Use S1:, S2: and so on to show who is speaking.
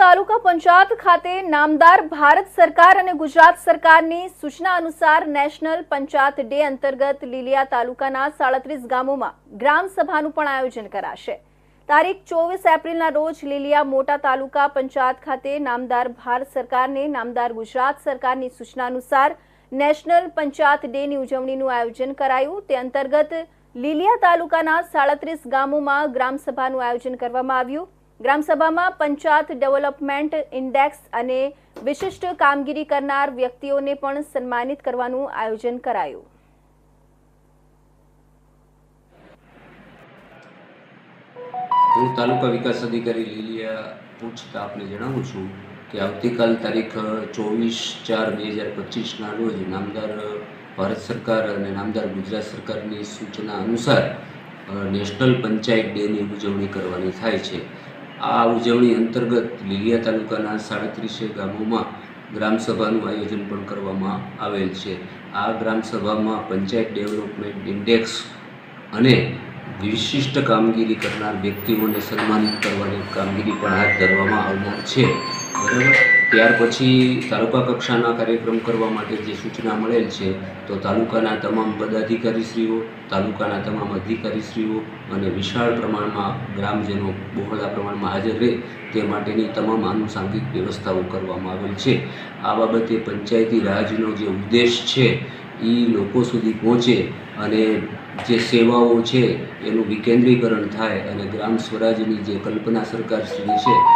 S1: તાલુકા પંચાયત ખાતે નામદાર ભારત સરકાર અને ગુજરાત સરકારની સૂચના અનુસાર નેશનલ પંચાયત ડે અંતર્ગત લીલિયા તાલુકાના સાડત્રીસ ગામોમાં ગ્રામ સભાનું પણ આયોજન કરાશે. તારીખ ચોવીસ એપ્રિલના રોજ લીલિયા મોટા તાલુકા પંચાયત ખાતે નામદાર ભારત સરકારને નામદાર ગુજરાત સરકારની સૂચના અનુસાર નેશનલ પંચાયત ડેની ઉજવણીનું આયોજન કરાયું. તે અંતર્ગત લીલિયા તાલુકાના સાડત્રીસ ગામોમાં ગ્રામસભાનું આયોજન કરવામાં આવ્યું. ગ્રામસભામાં પંચાયત ડેવલપમેન્ટ ઇન્ડેક્સ અને વિશિષ્ટ કામગીરી કરનાર વ્યક્તિઓને પણ સન્માનિત કરવાનું આયોજન કરાયું.
S2: હું તાલુકા વિકાસ અધિકારી લીલિયા પૂછતા જણાવું છું કે આવતીકાલ તારીખ ચોવીસ ચાર બે હજાર પચીસના રોજ નામદાર ભારત સરકાર અને નામદાર ગુજરાત સરકારની સૂચના અનુસાર નેશનલ પંચાયત ડેની ઉજવણી કરવાની થાય છે. આ ઉજવણી અંતર્ગત લીલિયા તાલુકાના સાડત્રીસે ગામોમાં ગ્રામસભાનું આયોજન પણ કરવામાં આવેલ છે. આ ગ્રામસભામાં પંચાયત ડેવલપમેન્ટ ઇન્ડેક્સ અને વિશિષ્ટ કામગીરી કરનાર વ્યક્તિઓને સન્માનિત કરવાની કામગીરી પણ હાથ ધરવામાં આવનાર છે. બરાબર? ત્યાર પછી તાલુકા કક્ષાના કાર્યક્રમ કરવા માટે જે સૂચના મળેલ છે, તો તાલુકાના તમામ પદાધિકારીશ્રીઓ, તાલુકાના તમામ અધિકારીશ્રીઓ અને વિશાળ પ્રમાણમાં ગ્રામજનો બહોળા પ્રમાણમાં હાજર રહે તે માટેની તમામ આનુષાંગિક વ્યવસ્થાઓ કરવામાં આવેલ છે. આ બાબતે પંચાયતી રાજનો જે ઉદ્દેશ છે એ લોકો સુધી પહોંચે અને જે સેવાઓ છે, એનું વિકેન્દ્રીકરણ થાય અને ગ્રામ સ્વરાજની જે કલ્પના સરકારશ્રીની છે